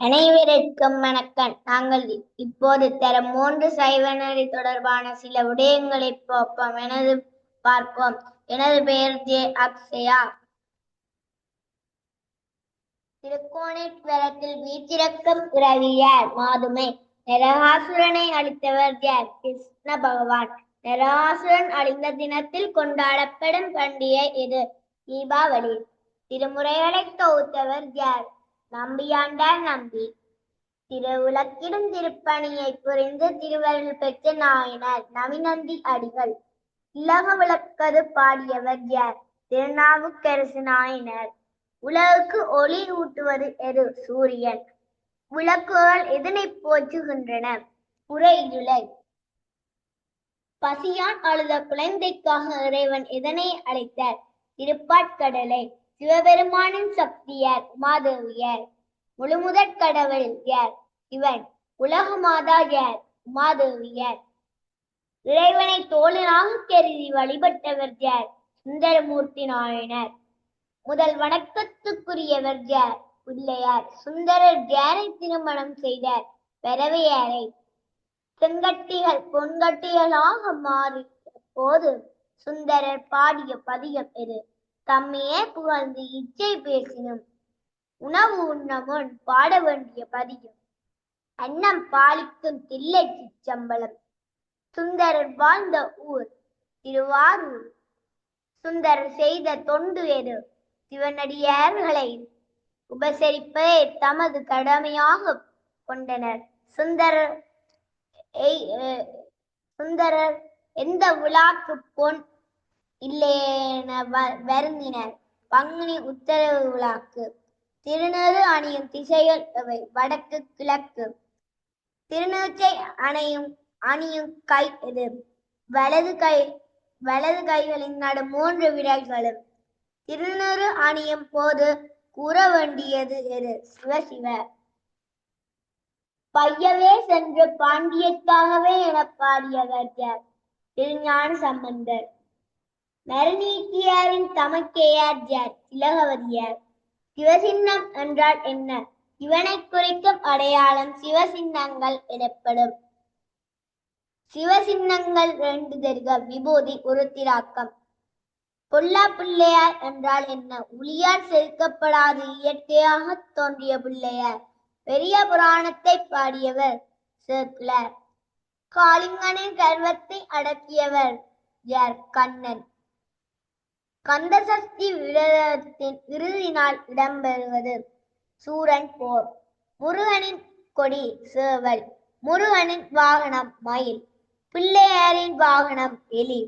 அனைவருக்கும் வணக்கம். நாங்கள் இப்போது தரம் மூன்று சைவநெறி தொடர்பான சில விடயங்களை பார்ப்போம். எனது பார்ப்போம். எனது பெயர் ஜே அக்ஷயா. திருக்கோணேஸ்வரத்தில் வீச்சிறக்கம் பிறவியார் மாதுமை. நரகாசுரனை அழித்தவர் யார் கிருஷ்ண பகவான். நரகாசுரன் அழிந்த தினத்தில் கொண்டாடப்படும் பண்டிகை இது. தீபாவளி. திருமுறைகளை தொகுத்தவர் யார் நம்பியாண்டார் நம்பி. திருவுலக்கிடும் திருப்பணியை புரிந்து திருவருள் பெற்ற நாயனர் நவிநந்தி அடிகள். உலக விளக்கது பாடியவர் யார்? திருநாவுக்கரசு நாயனர். உலகுக்கு ஒளி ஊட்டுவது எது? சூரியன். விளக்குகள் எதனை போற்றுகின்றன? புறையுலை பசியான் அழுத குழந்தைக்காக இறைவன் எதனை அழைத்தார்? திருப்பாட்கடலை. சிவபெருமானின் சக்தியர் உமாதேவியர் முழுமுதற் கடவுள் யார்? இவன் உலக மாதா யார்? உமாதேவியர். இறைவனை தோழனாக கருதி வழிபட்டவர் யார்? சுந்தரமூர்த்தி நாயனர் முதல் வணக்கத்துக்குரியவர் யார்? பிள்ளையார். சுந்தரர் யாரை திருமணம் செய்தார்? பெறவையாரை. செங்கட்டிகள் பொன்கட்டிகளாக மாறி போது சுந்தரர் பாடிய பதியம் எது? தம்மையே புகழ்ந்து இச்சை பேசினும். உணவு உண்ணமுன் பாட வேண்டிய பதியம். அன்னம் பாலிக்கும் தில்லை சம்பளம் சுந்தரர் வாழ்ந்த ஊர் திருவாரூர். சுந்தரர் செய்த தொண்டு எது? சிவனடியார்களை உபசரிப்பதை தமது கடமையாக கொண்டனர். சுந்தரர் சுந்தரர் எந்த விழாக்கு பொன் இல்லையென வருந்தினர். பங்குனி உத்தரவு விழாக்கு. திருநறு அணியும் திசைகள் இவை. வடக்கு கிழக்கு. திருநூற்றை அணையும் அணியும் கை இது. வலது கை வலது கைகளின் நடு மூன்று விரல்களும். திருநறு அணியும் போது கூற வேண்டியது எது? சிவசிவ பையவே சென்று பாண்டியக்காகவே என பாடியவர் யார்? திருஞான சம்பந்தர். நறுநீக்கியாரின் தமக்கேயார் யார் திலகவதியார் சிவசின்னம் என்றால் என்ன? இவனை குறிக்கும் அடையாளம் சிவசின்னங்கள் எனப்படும். சிவசின்னங்கள் ரெண்டு தெருக விபூதி உருத்திராக்கம். பொல்லா பிள்ளையார் என்றால் என்ன? உளியால் செதுக்கப்படாது இயற்கையாக தோன்றிய பிள்ளையார். பெரிய புராணத்தை பாடியவர் சேர்க்லர் காளிங்கனின் கர்வத்தை அடக்கியவர் யார்? கண்ணன். கந்தசக்தி விரதத்தின் இறுதி நாள் இடம்பெறுவது. சூரன் போர். முருகனின் கொடி சேவல். முருகனின் வாகனம் மயில். பிள்ளையாரின் வாகனம் எலி.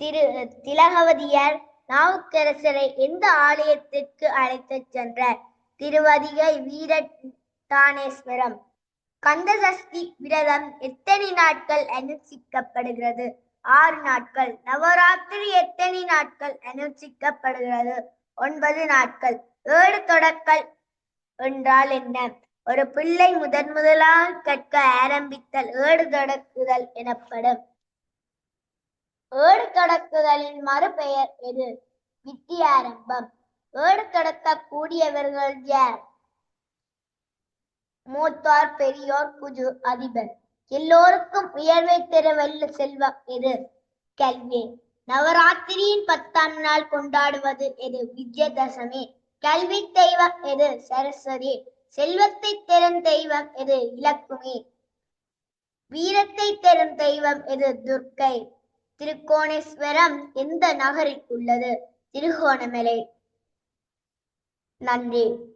திரு திலகவதியார் நாவுக்கரசரை எந்த ஆலயத்திற்கு அழைத்துச் சென்றார்? திருவதிகை வீரட்டானேஸ்வரம் கந்தசஷ்டி விரதம் எத்தனை நாட்கள் அனுஷ்டிக்கப்படுகிறது? ஆறு நாட்கள். நவராத்திரி எத்தனை நாட்கள் அனுஷ்டிக்கப்படுகிறது? ஒன்பது நாட்கள். ஏழு தொடக்கல் என்றால் என்ன? ஒரு பிள்ளை முதன் முதலாக கற்க ஆரம்பித்தல் ஏடு தொடக்குதல் எனப்படும். ஏடு தொடக்குதலின் மறுபெயர் எது? வித்தியாரம்பம். ஏடு தொடக்க கூடியவர்கள் யார்? மூத்தார் பெரியோர் குஜு அதிபர். எல்லோருக்கும் உயர்வை தரவல்ல செல்வம் எது? கல்வி. நவராத்திரியின் பத்தாம் நாள் கொண்டாடுவது எது? விஜயதசமி கல்வி தெய்வம் எது? சரஸ்வதி. செல்வத்தை தரும் தெய்வம் எது? இலக்குமி. வீரத்தை தரும் தெய்வம் எது? துர்க்கை. திருக்கோணேஸ்வரம் எந்த நகரில் உள்ளது? திருகோணமலை. நன்றி